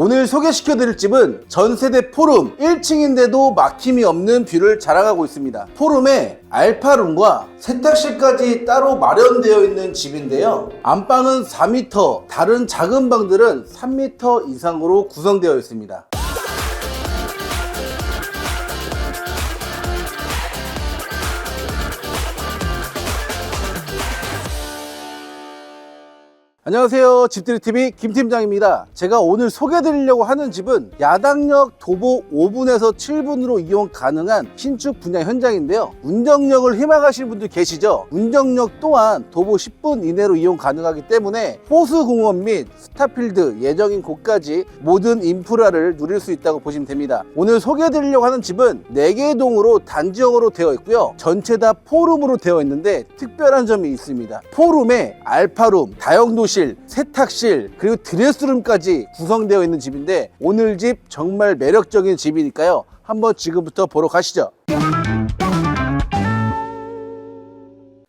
오늘 소개시켜드릴 집은 전세대 포룸 1층인데도 막힘이 없는 뷰를 자랑하고 있습니다. 포룸에 알파룸과 세탁실까지 따로 마련되어 있는 집인데요. 안방은 4m, 다른 작은 방들은 3m 이상으로 구성되어 있습니다. 안녕하세요. 집들이TV 김팀장입니다. 제가 오늘 소개해드리려고 하는 집은 야당역 도보 5분에서 7분으로 이용 가능한 신축 분양 현장인데요. 운정역을 희망하시는 분들 계시죠? 운정역 또한 도보 10분 이내로 이용 가능하기 때문에 호수공원 및 스타필드, 예정인 곳까지 모든 인프라를 누릴 수 있다고 보시면 됩니다. 오늘 소개해드리려고 하는 집은 4개의 동으로 단지형으로 되어 있고요. 전체 다 포룸으로 되어 있는데 특별한 점이 있습니다. 포룸에 알파룸, 다용도 실, 세탁실, 그리고 드레스룸까지 구성되어 있는 집인데 오늘 집 정말 매력적인 집이니까요. 한번 지금부터 보러 가시죠.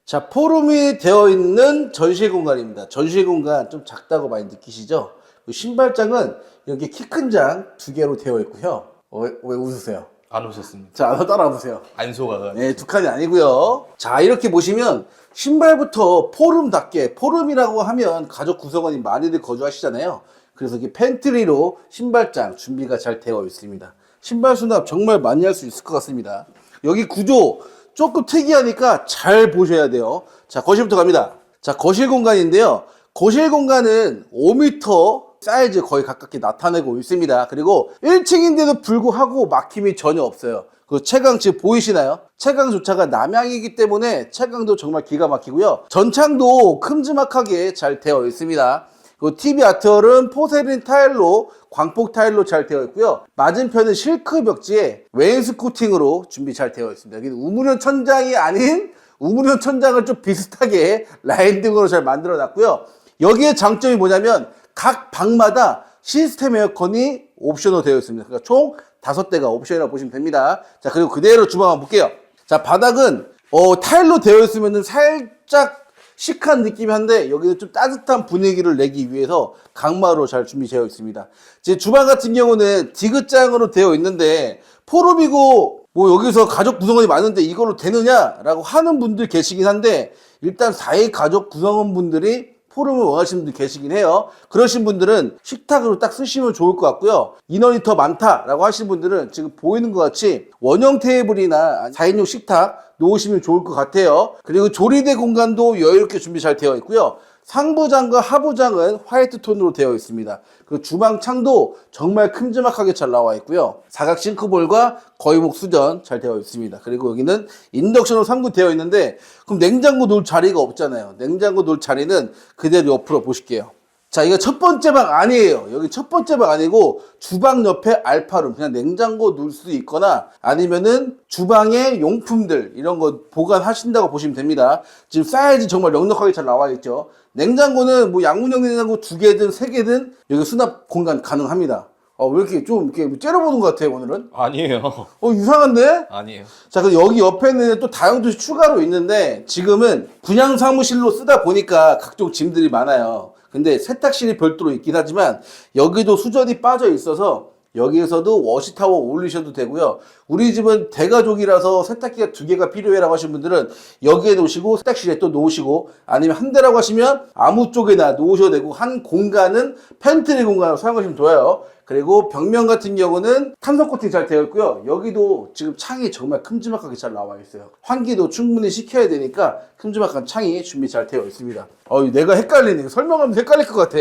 자, 포룸이 되어 있는 전시회 공간입니다. 전시회 공간 좀 작다고 많이 느끼시죠? 그 신발장은 여기 키 큰 장 두 개로 되어 있고요. 어, 왜, 왜 웃으세요? 안 오셨습니다. 자, 따라 보세요. 안 속아가. 네, 두 칸이 아니고요. 자, 이렇게 보시면 신발부터 포룸답게 포룸이라고 하면 가족 구성원이 많이들 거주하시잖아요. 그래서 이게 팬트리로 신발장 준비가 잘 되어 있습니다. 신발 수납 정말 많이 할 수 있을 것 같습니다. 여기 구조 조금 특이하니까 잘 보셔야 돼요. 자, 거실부터 갑니다. 자, 거실 공간인데요. 거실 공간은 5m 사이즈 거의 가깝게 나타내고 있습니다. 그리고 1층인데도 불구하고 막힘이 전혀 없어요. 그 채광 지금 보이시나요? 채광조차가 남향이기 때문에 채광도 정말 기가 막히고요. 전창도 큼지막하게 잘 되어 있습니다. 그 TV 아트월은 포세린 타일로 광폭 타일로 잘 되어 있고요. 맞은편은 실크 벽지에 웨인스 코팅으로 준비 잘 되어 있습니다. 우물현 천장이 아닌 우물현 천장을 좀 비슷하게 라인 등으로 잘 만들어 놨고요. 여기에 장점이 뭐냐면 각 방마다 시스템 에어컨이 옵션으로 되어 있습니다. 그러니까 총 다섯 대가 옵션이라고 보시면 됩니다. 자, 그리고 그대로 주방 한번 볼게요. 자, 바닥은 어, 타일로 되어 있으면 살짝 시크한 느낌이 한데 여기는 좀 따뜻한 분위기를 내기 위해서 강마로 잘 준비되어 있습니다. 제 주방 같은 경우는 디귿장으로 되어 있는데 포룸이고 뭐 여기서 가족 구성원이 많은데 이걸로 되느냐라고 하는 분들 계시긴 한데 일단 4인 가족 구성원 분들이 포럼을 원하시는 분들 계시긴 해요. 그러신 분들은 식탁으로 딱 쓰시면 좋을 것 같고요. 인원이 더 많다라고 하시는 분들은 지금 보이는 것 같이 원형 테이블이나 4인용 식탁 놓으시면 좋을 것 같아요. 그리고 조리대 공간도 여유롭게 준비 잘 되어 있고요. 상부장과 하부장은 화이트 톤으로 되어 있습니다. 그리고 주방 창도 정말 큼지막하게 잘 나와 있고요. 사각 싱크볼과 거위목 수전 잘 되어 있습니다. 그리고 여기는 인덕션으로 3구 되어 있는데 그럼 냉장고 놓을 자리가 없잖아요. 냉장고 놓을 자리는 그대로 옆으로 보실게요. 자, 이거 첫 번째 방 아니에요. 여기 첫 번째 방 아니고 주방 옆에 알파룸 그냥 냉장고 놓을 수 있거나 아니면은 주방에 용품들 이런 거 보관하신다고 보시면 됩니다. 지금 사이즈 정말 넉넉하게 잘 나와 있죠. 냉장고는 뭐 양문형 냉장고 두 개든 세 개든 여기 수납 공간 가능합니다. 어, 왜 이렇게 좀 이렇게 째려보는 것 같아요, 오늘은? 아니에요. 어, 이상한데? 아니에요. 자, 그럼 여기 옆에는 또 다용도시 추가로 있는데 지금은 분양 사무실로 쓰다 보니까 각종 짐들이 많아요. 근데 세탁실이 별도로 있긴 하지만 여기도 수전이 빠져 있어서 여기에서도 워시타워 올리셔도 되고요. 우리 집은 대가족이라서 세탁기가 두 개가 필요해라고 하시는 분들은 여기에 놓으시고 세탁실에 또 놓으시고 아니면 한 대라고 하시면 아무 쪽에나 놓으셔도 되고 한 공간은 팬트리 공간으로 사용하시면 좋아요. 그리고 벽면 같은 경우는 탐성 코팅 잘 되어 있고요. 여기도 지금 창이 정말 큼지막하게 잘 나와 있어요. 환기도 충분히 시켜야 되니까 큼지막한 창이 준비 잘 되어 있습니다. 어, 내가 헷갈리네. 설명하면 헷갈릴 것 같아.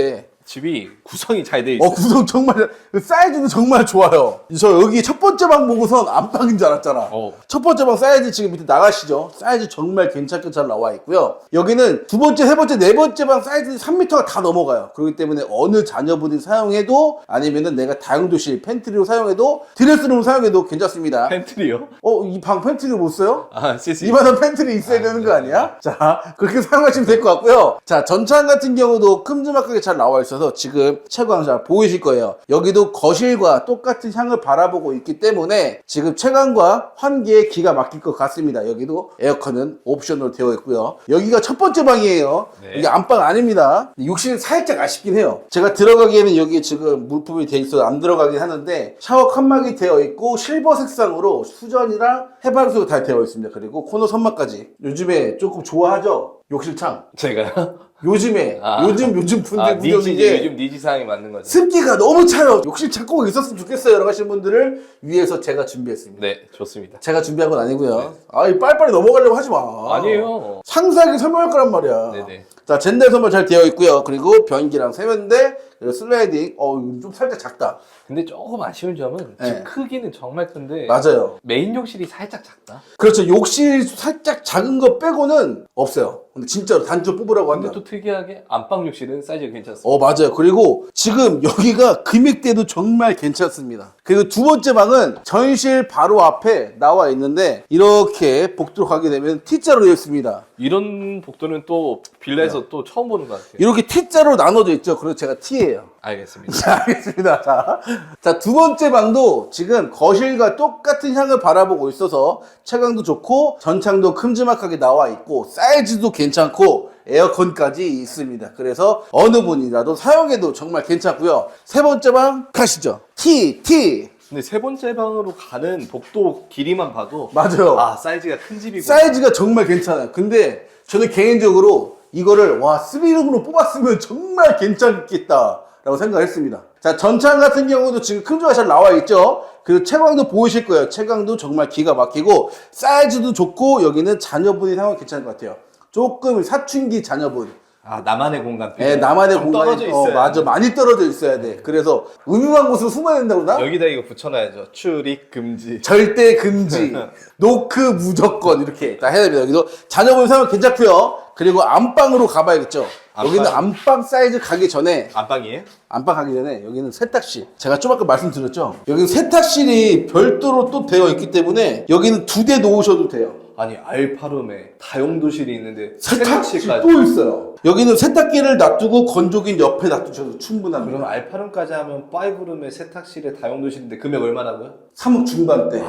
집이 구성이 잘 돼 있어요. 어, 구성 정말, 사이즈는 정말 좋아요. 저 여기 첫 번째 방 보고선 안방인 줄 알았잖아. 어. 첫 번째 방 사이즈 지금 밑에 나가시죠? 사이즈 정말 괜찮게 잘 나와 있고요. 여기는 두 번째, 세 번째, 네 번째 방 사이즈 3m가 다 넘어가요. 그렇기 때문에 어느 자녀분이 사용해도 아니면은 내가 다용도실 팬트리로 사용해도 드레스룸 사용해도 괜찮습니다. 팬트리요? 어, 이 방 팬트리 못 써요? 아. 이만한 팬트리 있어야 되는 거 아니야? 자, 그렇게 사용하시면 될 것 같고요. 자, 전창 같은 경우도 큼지막하게 잘 나와 있어서 있어서 지금 채광 잘 보이실 거예요. 여기도 거실과 똑같은 향을 바라보고 있기 때문에 지금 채광과 환기에 기가 막힐 것 같습니다. 여기도 에어컨은 옵션으로 되어 있고요. 여기가 첫 번째 방이에요. 네. 이게 안방 아닙니다. 욕실은 살짝 아쉽긴 해요. 제가 들어가기에는 여기 지금 물품이 돼 있어서 안 들어가긴 하는데 샤워 칸막이 되어 있고 실버 색상으로 수전이랑 해방수가 다 되어 있습니다. 그리고 코너 선막까지. 요즘에 조금 좋아하죠? 욕실창. 제가요? 요즘에 아. 요즘 요즘 분들 아, 구경 니지, 요즘 니지 사항이 맞는 거죠. 습기가 너무 차요. 욕실 창고가 있었으면 좋겠어요. 라고 하시는 분들을 위해서 제가 준비했습니다. 네, 좋습니다. 제가 준비한 건 아니고요. 아이 빨리빨리 넘어가려고 하지 마. 아니에요. 상세하게 설명할 거란 말이야. 네네. 자, 젠데 선발 잘 되어 있고요. 그리고 변기랑 세면대, 그리고 슬라이딩. 어, 좀 살짝 작다. 근데 조금 아쉬운 점은 네. 집 크기는 정말 큰데 맞아요. 메인 욕실이 살짝 작다. 그렇죠. 욕실 살짝 작은 거 빼고는 없어요. 근데 진짜로 단조 뽑으라고 근데. 또 특이하게 안방 욕실은 사이즈가 괜찮습니다. 어, 맞아요. 그리고 지금 여기가 금액대도 정말 괜찮습니다. 그리고 두 번째 방은 전실 바로 앞에 나와 있는데 이렇게 복도로 가게 되면 T자로 되어 있습니다. 이런 복도는 또 빌라에서 네. 또 처음 보는 것 같아요. 이렇게 T자로 나눠져 있죠. 그래서 제가 T예요. 알겠습니다. 자, 알겠습니다. 자, 자, 두 번째 방도 지금 거실과 똑같은 향을 바라보고 있어서 채광도 좋고 전창도 큼지막하게 나와 있고 사이즈도 괜찮고 에어컨까지 있습니다. 그래서 어느 분이라도 사용해도 정말 괜찮고요. 세 번째 방 가시죠. T, T. 근데 세 번째 방으로 가는 복도 길이만 봐도 맞아요. 아 사이즈가 큰 집이고 사이즈가 정말 괜찮아요. 근데 저는 개인적으로 이거를 와 3룸으로 뽑았으면 정말 괜찮겠다 라고 생각했습니다. 자 전창 같은 경우도 지금 큰 조가 잘 나와 있죠. 그리고 채광도 보이실 거예요. 채광도 정말 기가 막히고 사이즈도 좋고 여기는 자녀분이 사용 괜찮을 것 같아요. 조금 사춘기 자녀분. 아 나만의 공간 예, 나만의 좀 공간이 떨어져 있어요. 어, 맞아 많이 떨어져 있어야 돼. 그래서 음흉한 곳으로 숨어야 된다고 나? 여기다 이거 붙여놔야죠. 출입 금지. 절대 금지, 노크 무조건 이렇게 다 해야 됩니다. 여기도 자녀분 사용 괜찮고요. 그리고 안방으로 가봐야겠죠. 안방. 여기는 안방 사이즈 가기 전에 안방이에요? 안방 가기 전에 여기는 세탁실. 제가 좀 아까 말씀드렸죠. 여기는 세탁실이 별도로 또 되어 있기 때문에 여기는 두 대 놓으셔도 돼요. 아니 알파룸에 다용도실이 있는데 세탁실 세탁실까지. 또 있어요. 여기는 세탁기를 놔두고 건조기는 옆에 놔두셔도 충분합니다. 그럼 알파룸까지 하면 5룸에 세탁실에 다용도실인데 금액 얼마라고요? 3억 중반대.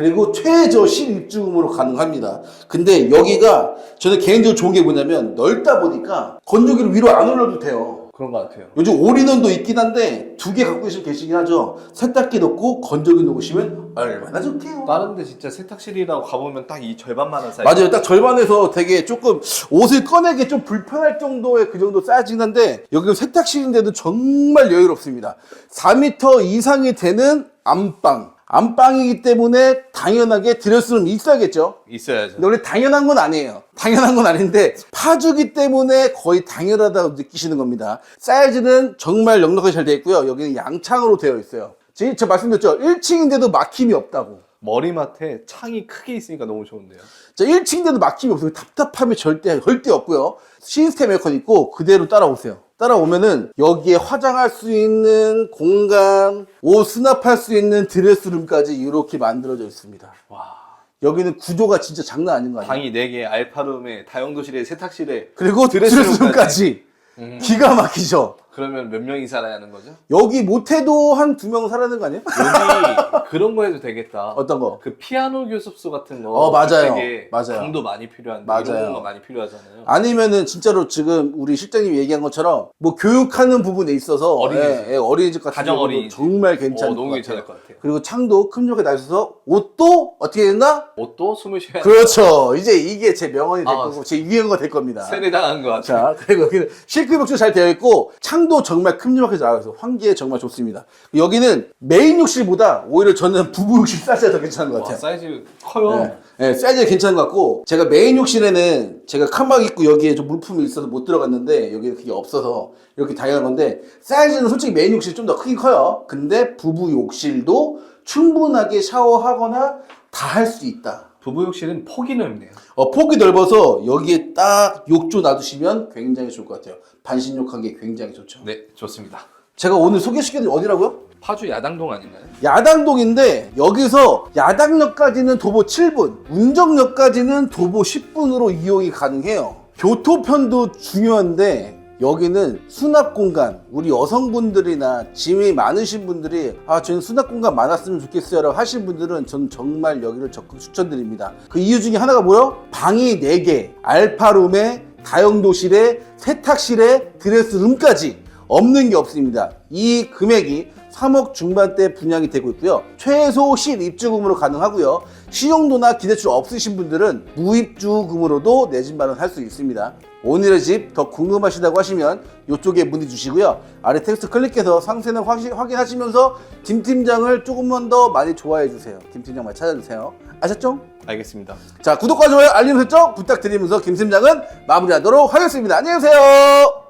그리고 최저 실입주금으로 가능합니다. 근데 여기가 저는 개인적으로 좋은 게 뭐냐면 넓다 보니까 건조기를 위로 안 올려도 돼요. 그런 것 같아요. 요즘 올인원도 있긴 한데 두 개 갖고 계시면 계시긴 하죠. 세탁기 넣고 건조기 넣으시면 얼마나 좋게요. 다른데 진짜 세탁실이라고 가보면 딱 이 절반만한 사이즈. 맞아요. 딱 절반에서 되게 조금 옷을 꺼내기 좀 불편할 정도의 그 정도 사이즈긴 한데 여기는 세탁실인데도 정말 여유롭습니다. 4m 이상이 되는 안방. 안방이기 때문에 당연하게 드레스룸 있어야겠죠. 있어야죠. 근데 원래 당연한 건 아니에요. 당연한 건 아닌데 파주기 때문에 거의 당연하다고 느끼시는 겁니다. 사이즈는 정말 넉넉하게 잘 되어 있고요. 여기는 양창으로 되어 있어요. 제- 제가 말씀드렸죠. 1층인데도 막힘이 없다고. 머리맡에 창이 크게 있으니까 너무 좋은데요. 자, 1층인데도 막힘이 없어요. 답답함이 절대, 절대 없고요. 시스템 에어컨 있고 그대로 따라오세요. 따라오면은 여기에 화장할 수 있는 공간, 옷 수납할 수 있는 드레스룸까지 이렇게 만들어져 있습니다. 와. 여기는 구조가 진짜 장난 아닌 거 아니에요? 방이 4개, 알파룸에 다용도실에 세탁실에 그리고 드레스룸까지. 드레스룸까지 음. 기가 막히죠. 그러면 몇 명이 살아야 하는 거죠? 여기 못해도 한 두 명 살아는 거 아니에요? 여기 그런 거 해도 되겠다. 어떤 거? 그 피아노 교습소 같은 거. 어, 맞아요. 되게 맞아요. 방도 많이 필요한데 맞아요. 이런 거 많이 필요하잖아요. 아니면은 진짜로 지금 우리 실장님이 얘기한 것처럼 뭐 교육하는 부분에 있어서 어린이집. 예, 예, 어린이집 같은 가정 경우도 어린이집. 정말 어, 괜찮을 너무 것 괜찮을 같아요. 것 같아요. 그리고 창도 큼지막하게 나셔서 옷도 어떻게 됐나? 옷도 숨을 쉬어야 그렇죠. 이제 이게 제 명언이 될 아, 거고 제 유행어가 될 겁니다. 세례당한 것 같아요. 자, 그리고 여기는 실크벽도 잘 되어 있고 창도 정말 큼지막하게 나와서 환기에 정말 좋습니다. 여기는 메인 욕실보다 오히려 저는 부부 욕실 사이즈가 더 괜찮은 것 와, 같아요. 사이즈 커요. 네, 네, 사이즈가 괜찮은 것 같고 제가 메인 욕실에는 제가 칸막 있고 여기에 좀 물품이 있어서 못 들어갔는데 여기는 그게 없어서 이렇게 당연한 건데 사이즈는 솔직히 메인 욕실이 좀더 크긴 커요. 근데 부부 욕실도 충분하게 샤워하거나 다 할 수 있다. 부부 욕실은 폭이 넓네요. 어, 폭이 넓어서 여기에 딱 욕조 놔두시면 굉장히 좋을 것 같아요. 반신욕하기 굉장히 좋죠. 네, 좋습니다. 제가 오늘 소개시켜드린 어디라고요? 파주 야당동 아닌가요? 야당동인데 여기서 야당역까지는 도보 7분, 운정역까지는 도보 10분으로 이용이 가능해요. 교토편도 중요한데 여기는 수납 공간 우리 여성분들이나 짐이 많으신 분들이 아 저는 수납 공간 많았으면 좋겠어요 라고 하신 분들은 저는 정말 여기를 적극 추천드립니다 그 이유 중에 하나가 뭐요? 방이 4개 알파룸에 다용도실에 세탁실에 드레스룸까지 없는 게 없습니다 이 금액이 3억 중반대 분양이 되고 있고요. 최소 실입주금으로 가능하고요. 신용도나 기대출 없으신 분들은 무입주금으로도 내 집 마련할 수 있습니다. 오늘의 집 더 궁금하시다고 하시면 이쪽에 문의 주시고요. 아래 텍스트 클릭해서 상세는 확인, 확인하시면서 김 팀장을 조금만 더 많이 좋아해 주세요. 김 팀장 많이 찾아주세요. 아셨죠? 알겠습니다. 자 구독과 좋아요 알림 설정 부탁드리면서 김 팀장은 마무리하도록 하겠습니다. 안녕히 계세요.